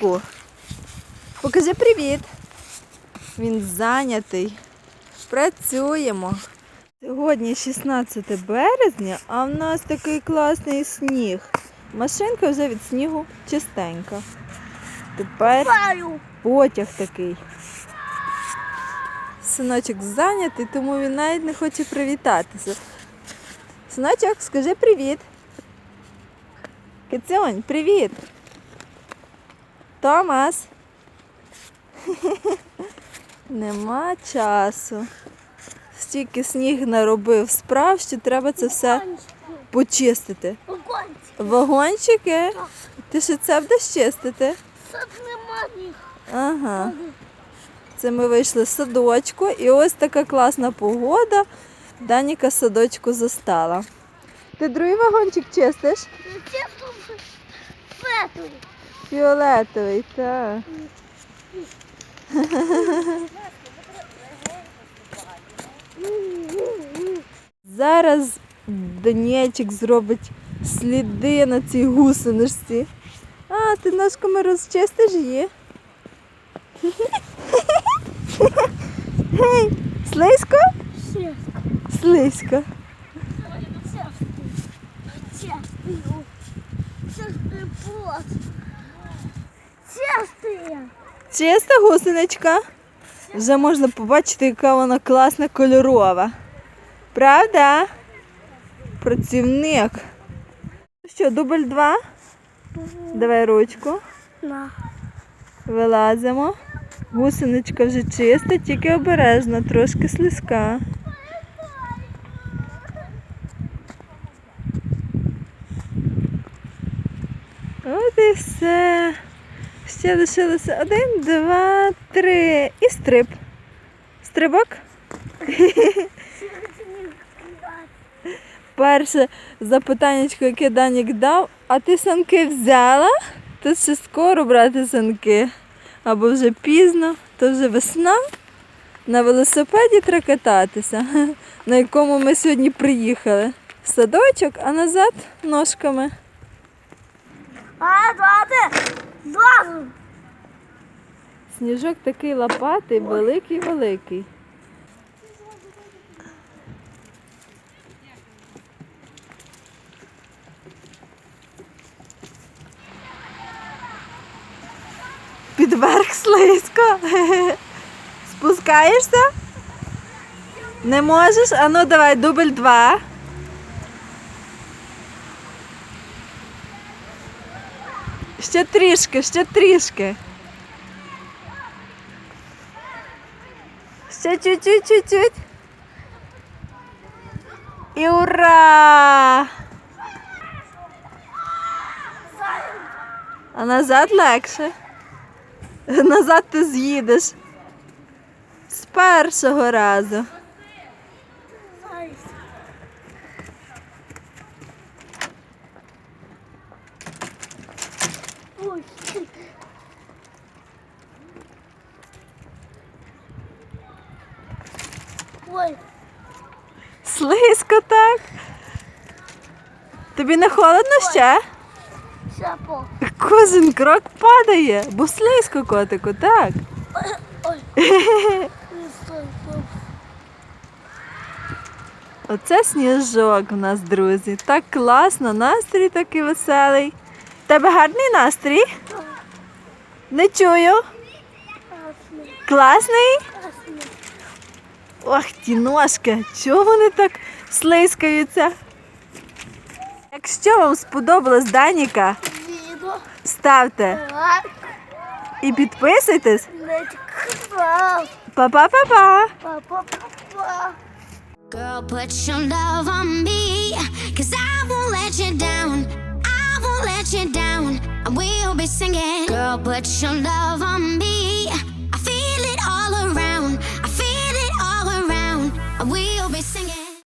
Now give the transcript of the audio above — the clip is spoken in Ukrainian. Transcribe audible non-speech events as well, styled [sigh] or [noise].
сніжку. Покажи привіт. Він зайнятий. Працюємо. Сьогодні 16 березня, а в нас такий класний сніг. Машинка вже від снігу чистенька. Тепер потяг такий. Синочок зайнятий, тому він навіть не хоче привітатися. Синочок, скажи привіт. Кицюнь, привіт. Томас. Нема часу. Стільки сніг наробив справ, що треба це все почистити. Вагончики? Ти ще це будеш чистити? Сад нема їх. Ага. Це ми вийшли з садочку, і ось така класна погода. Даніка садочку застала. Ти другий вагончик чистиш? Чесно, фету. Фіолетовий, так. Зараз Данєчик зробить сліди на цій гусеничці. А, ти ножками розчистиш її? Гей, слизько? Чесно. Слизько. Честный. Честный плод. Честные. Чиста гусеничка. Вже можна побачити, яка вона класна кольорова. Правда? Працівник. Що, дубль два? Давай ручку. На. Вилазимо. Гусеничка вже чиста, тільки обережно, трошки слизька. От і все. Ще лишилося один, два, три. І стрип. Стрибок. Перше запитання, яке Данік дав, а ти санки взяла? Тут ще скоро брати санки. Або вже пізно, то вже весна. На велосипеді треба кататися, [laughs] на якому ми сьогодні приїхали. В садочок, а назад ножками. А. Сніжок такий лопатий, великий-великий. Підверх слизько. Спускаєшся? Не можеш? А ну давай, дубль два. Ще трішки, ще трішки. Ще чуть-чуть, чуть-чуть. І ура! А назад легше. Назад ти з'їдеш. З першого разу. Ой. Ой. Слизько так. Тобі не холодно ще? Шапо. Кожен крок падає, бо слизько котику, так. Ой. Оце сніжок у нас, друзі. Так класно, настрій такий веселий. Тебе гарний настрій? Не чую. Класний? Ох, ті ножки, чого вони так слизькаються? Якщо вам сподобалась Даніка, ставте і підписуйтесь. Па-па-па-па! Girl, put your love on me. Cause I won't let you down. I won't let you down. And we'll be singing. Girl, put your love on me.